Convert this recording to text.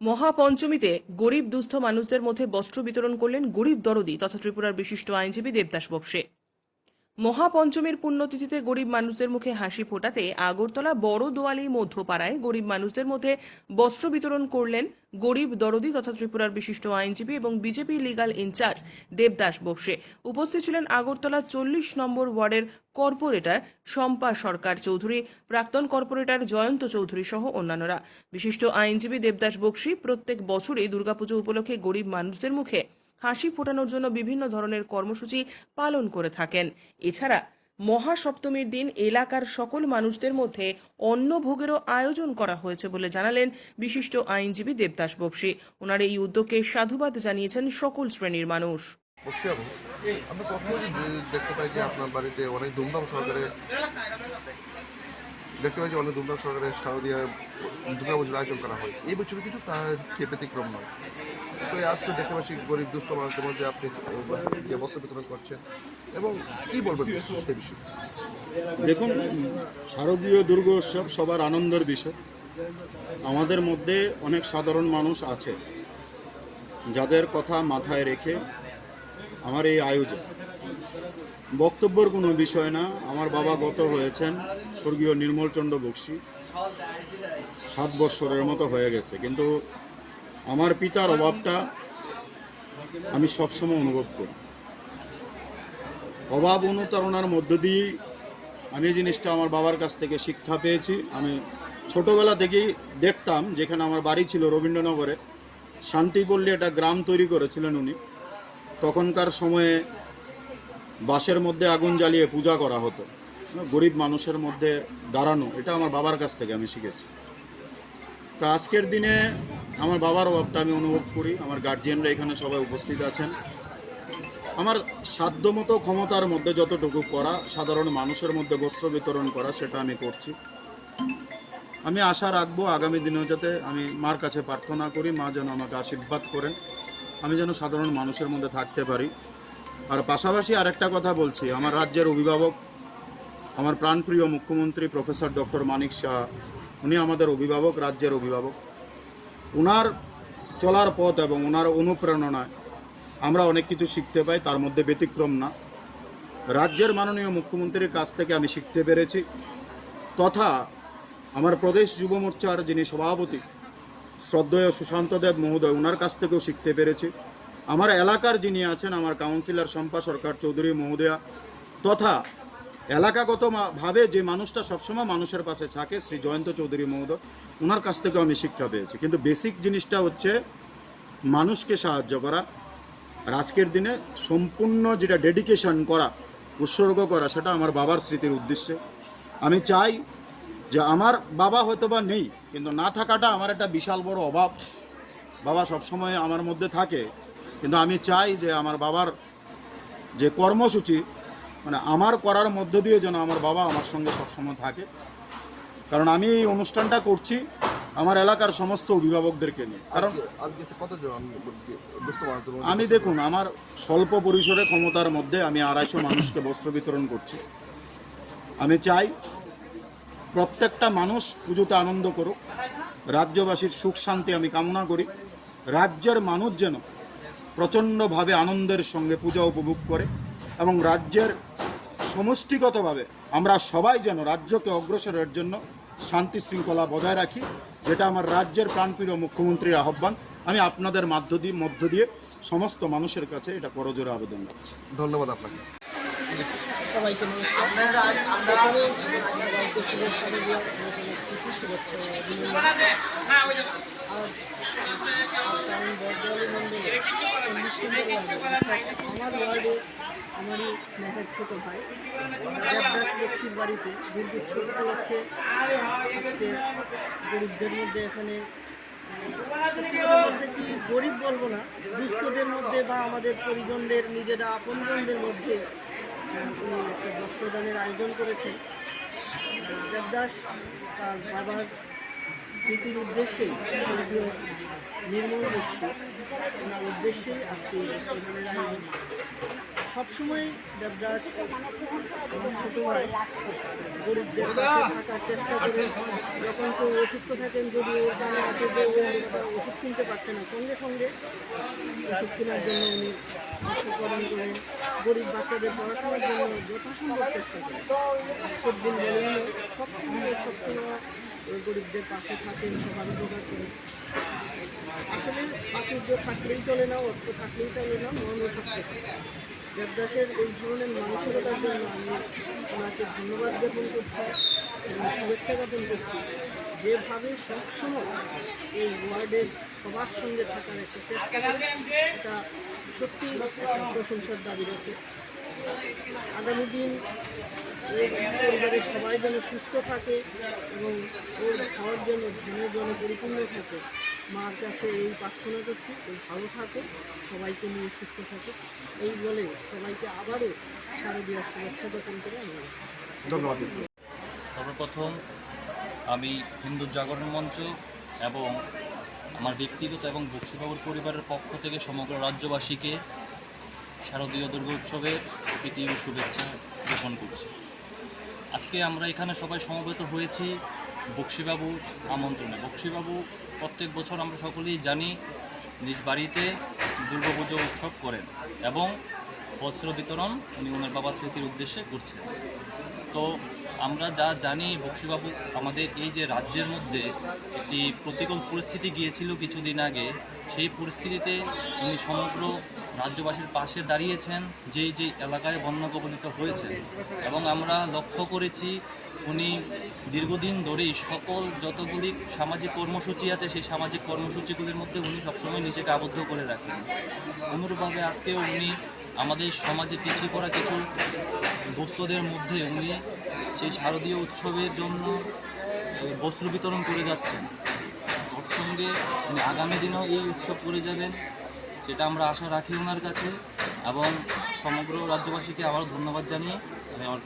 মহাপঞ্চমীতে গরিব দুস্থ মানুষদের মধ্যে বস্ত্র বিতরণ করলেন গরিব দরদি তথা ত্রিপুরার বিশিষ্ট আইনজীবী দেবদাস বক্সে। মহাপঞ্চমীর পুণ্যতিথিতে গরিব মানুষদের মুখে হাসি ফোটাতে আগরতলা বড় দোয়ালি মধ্যপাড়ায় গরিব মানুষদের মধ্যে বস্ত্র বিতরণ করলেন গরিব দরদি তথা ত্রিপুরার বিশিষ্ট আইনজীবী এবং বিজেপি লিগাল ইনচার্জ দেবদাস বক্সে। উপস্থিত ছিলেন আগরতলা চল্লিশ নম্বর ওয়ার্ডের কর্পোরেটর শম্পা সরকার চৌধুরী, প্রাক্তন কর্পোরেটর জয়ন্ত চৌধুরী সহ অন্যান্যরা। বিশিষ্ট আইনজীবী দেবদাস বক্সি প্রত্যেক বছরই দুর্গাপুজো উপলক্ষে গরিব মানুষদের মুখে হাসি ফোটানোর জন্য বিভিন্ন ধরনের কর্মসূচি পালন করে থাকেন। এছাড়া মহাসপ্তমীর দিন এলাকার সকল মানুষদের মধ্যে অন্নভোগেরও আয়োজন করা হয়েছে বলে জানালেন বিশিষ্ট আইনজীবী দেবদাস বক্সি। ওনার এই উদ্যোগকে সাধুবাদ জানিয়েছেন সকল শ্রেণির মানুষ। আমরা দেখতে পাই যে আপনার বাড়িতে অনেক ধুমধাম সহকারে দেখতে পাই যে অনেক ধুমধাম সহকারে শারদীয় আয়োজন করা হয়। এই বছর কিন্তু তার নয়। তো আজকে দেখতে পাচ্ছি গরিব দুস্থ মানুষের মধ্যে আপনি যে বস্ত্র বিতরণ করছেন। এবং কি বলবেন সে বিষয়ে? দেখুন, শারদীয় দুর্গোৎসব সবার আনন্দের বিষয়। আমাদের মধ্যে অনেক সাধারণ মানুষ আছে, যাদের কথা মাথায় রেখে আমার এই আয়োজন। বক্তব্যের কোনো বিষয় না, আমার বাবা গত হয়েছেন স্বর্গীয় নির্মলচন্দ্র বক্সি। সাত বৎসরের মতো হয়ে গেছে, কিন্তু আমার পিতার অভাবটা আমি সবসময় অনুভব করি। অভাব অনুতারণার মধ্য দিয়েই আমি এই জিনিসটা আমার বাবার কাছ থেকে শিক্ষা পেয়েছি। আমি ছোটোবেলা থেকেই দেখতাম, যেখানে আমার বাড়ি ছিল রবীন্দ্রনগরে, শান্তিপল্লী একটা গ্রাম তৈরি করেছিলেন উনি। তখনকার সময়ে বাসের মধ্যে আগুন জ্বালিয়ে পূজা করা হতো। গরিব মানুষের মধ্যে দাঁড়ানো, এটা আমার বাবার কাছ থেকে আমি শিখেছি। তা আজকের দিনে আমার বাবার অভাবটা আমি অনুভব করি, আমার গার্জিয়ানরা এখানে সবাই উপস্থিত আছেন। আমার সাধ্যমতো ক্ষমতার মধ্যে যতটুকু করা, সাধারণ মানুষের মধ্যে বস্ত্র বিতরণ করা, সেটা আমি করছি। আমি আশা রাখব আগামী দিনেও যাতে আমি মার কাছে প্রার্থনা করি, মা যেন আমাকে আশীর্বাদ করেন। আমি যেন সাধারণ মানুষের মধ্যে থাকতে পারি। আর পাশাপাশি আরেকটা কথা বলছি, আমার রাজ্যের অভিভাবক, আমার প্রাণপ্রিয় মুখ্যমন্ত্রী প্রফেসর ডক্টর মানিক শাহ, উনি আমাদের অভিভাবক, রাজ্যের অভিভাবক। ওনার চলার পথ এবং ওনার অনুপ্রেরণায় আমরা অনেক কিছু শিখতে পাই, তার মধ্যে ব্যতিক্রম না। রাজ্যের মাননীয় মুখ্যমন্ত্রীর কাছ থেকে আমি শিখতে পেরেছি, তথা আমার প্রদেশ যুব মোর্চার যিনি সভাপতি, শ্রদ্ধেয় সুশান্ত দেব মহোদয় ওনার কাছ থেকেও শিখতে পেরেছি। আমার এলাকার যিনি আছেন, আমার কাউন্সিলর শম্পা সরকার চৌধুরী মহোদয়া, তথা এলাকাগত ভাবে যে মানুষটা সবসময় মানুষের পাশে থাকে, শ্রী জয়ন্ত চৌধুরী মহোদয় ওনার কাছ থেকেও আমি শিক্ষা পেয়েছি। কিন্তু বেসিক জিনিসটা হচ্ছে মানুষকে সাহায্য করা আজকের দিনে সম্পূর্ণ যেটা ডেডিকেশন করা, উৎসর্গ করা, সেটা আমার বাবার স্মৃতির উদ্দেশ্যে। আমি চাই যে আমার বাবা হয়তো বা নেই, কিন্তু না থাকাটা আমার একটা বিশাল বড় অভাব। বাবা সবসময় আমার মধ্যে থাকে, কিন্তু আমি চাই যে আমার বাবার যে কর্মসূচি মানে আমার করার মধ্য দিয়ে যেন আমার বাবা আমার সঙ্গে সবসময় থাকে। কারণ আমি এই অনুষ্ঠানটা করছি আমার এলাকার সমস্ত অভিভাবকদেরকে নিয়ে। কারণ আমি দেখুন আমার স্বল্প পরিসরে ক্ষমতার মধ্যে আমি আড়াইশো মানুষকে বস্ত্র বিতরণ করছি। আমি চাই প্রত্যেকটা মানুষ পুজোতে আনন্দ করুক রাজ্যবাসীর সুখ শান্তি আমি কামনা করি। রাজ্যের মানুষ যেন প্রচণ্ডভাবে আনন্দের সঙ্গে পূজা উপভোগ করে এবং রাজ্যের সমষ্টিগতভাবে আমরা সবাই যেন রাজ্যকে অগ্রসরের জন্য শান্তি শৃঙ্খলা বজায় রাখি যেটা আমার রাজ্যের প্রাণপ্রিয় মুখ্যমন্ত্রীর আহ্বান। আমি আপনাদের মাধ্য দিয়ে মধ্য দিয়ে সমস্ত মানুষের কাছে এটা করজোরে আবেদন রাখছি ধন্যবাদ আপনাকে। সবাইকে নমস্কার। আমার ওয়ার্ডে আমারই স্নেহের ছোট ভাই, দেবদাস বক্সির বাড়িতে দুর্গোৎসব উপলক্ষে আজকে গরিবদের মধ্যে এখানে কি গরিব বলব না, দুস্থদের মধ্যে বা আমাদের পরিজনদের নিজেরা আপনজনদের মধ্যে একটা বস্ত্রদানের আয়োজন করেছেন। দেবদাস তার বাবার স্মৃতির উদ্দেশ্যেই স্বর্গীয় নির্মল বক্সি, ওনার উদ্দেশ্যেই আজকে এই বস্ত্রদানের আয়োজন। সবসময় দেবদাস আমার ছোট ভাই গরিবদের পাশে থাকার চেষ্টা করে যখন কেউ অসুস্থ থাকেন যদি ওর কানে আসে যে ওষুধ কিনতে পারছে না সঙ্গে সঙ্গে ওষুধ কেনার জন্য উনি প্রদান করেন গরিব বাচ্চাদের পড়াশোনার জন্য যথাসম্ভব চেষ্টা করেন আজকের দিন বলে হলো সবসময় সবসময় গরিবদের পাশে থাকেন সবার উপকার করেন। আসলে প্রাচুর্য থাকলেই চলে না অর্থ থাকলেই চলে না মনও থাকতে দেবদাসের এই ধরনের মানসিকতার জন্য আমি ওনাকে ধন্যবাদ জ্ঞাপন করছি এবং শুভেচ্ছা জ্ঞাপন করছি। যেভাবে সবসময় এই ওয়ার্ডের সবার সঙ্গে থাকার একটা চেষ্টা করে এটা সত্যি প্রশংসার দাবি রাখে। আগামী দিন পরিবারের সবাই যেন সুস্থ থাকে এবং ওর খাওয়ার জন্য ধনের জন্য পরিপূর্ণ থাকে। মার কাছে এই প্রার্থনা করছি ও ভালো থাকে সবাইকে নিয়ে সুস্থ থাকে। এই বলে সবাইকে আবারও শারদীয় শুভেচ্ছা জ্ঞাপন করে আমরা ধন্যবাদ। সর্বপ্রথম আমি হিন্দু জাগরণ মঞ্চ এবং আমার ব্যক্তিগত এবং বক্সিবাবুর পরিবারের পক্ষ থেকে সমগ্র রাজ্যবাসীকে শারদীয় দুর্গা উৎসবের প্রীতি ও শুভেচ্ছা জ্ঞাপন করছি। আজকে আমরা এখানে সবাই সমবেত হয়েছি বক্সিবাবুর আমন্ত্রণে। বক্সিবাবু প্রত্যেক বছর আমরা সকলেই জানি নিজ বাড়িতে দুর্গাপুজো উৎসব করেন এবং বস্ত্র বিতরণ উনি ওনার বাবা স্মৃতির উদ্দেশ্যে করছেন। তো আমরা যা জানি, বক্সিবাবু, আমাদের এই যে রাজ্যের মধ্যে একটি প্রতিকূল পরিস্থিতি গিয়েছিল কিছুদিন আগে, সেই পরিস্থিতিতে উনি সমগ্র রাজ্যবাসীর পাশে দাঁড়িয়েছেন, যেই যে এলাকায় বন্যা কবলিত হয়েছে। এবং আমরা লক্ষ্য করেছি উনি দীর্ঘদিন ধরেই সকল যতগুলি সামাজিক কর্মসূচি আছে, সেই সামাজিক কর্মসূচিগুলির মধ্যে উনি সবসময় নিজেকে আবদ্ধ করে রাখেন। অনুরূপভাবে আজকে উনি আমাদের সমাজে পিছিয়ে পড়া কিছু দোস্তদের মধ্যে উনি সেই শারদীয় উৎসবের জন্য বস্ত্র বিতরণ করে যাচ্ছেন। তৎসঙ্গে উনি আগামী দিনেও এই উৎসব করে যাবেন, সেটা আমরা আশা রাখি ওনার কাছে। এবং সমগ্র রাজ্যবাসীকে আবারও ধন্যবাদ জানিয়ে আমি আমার।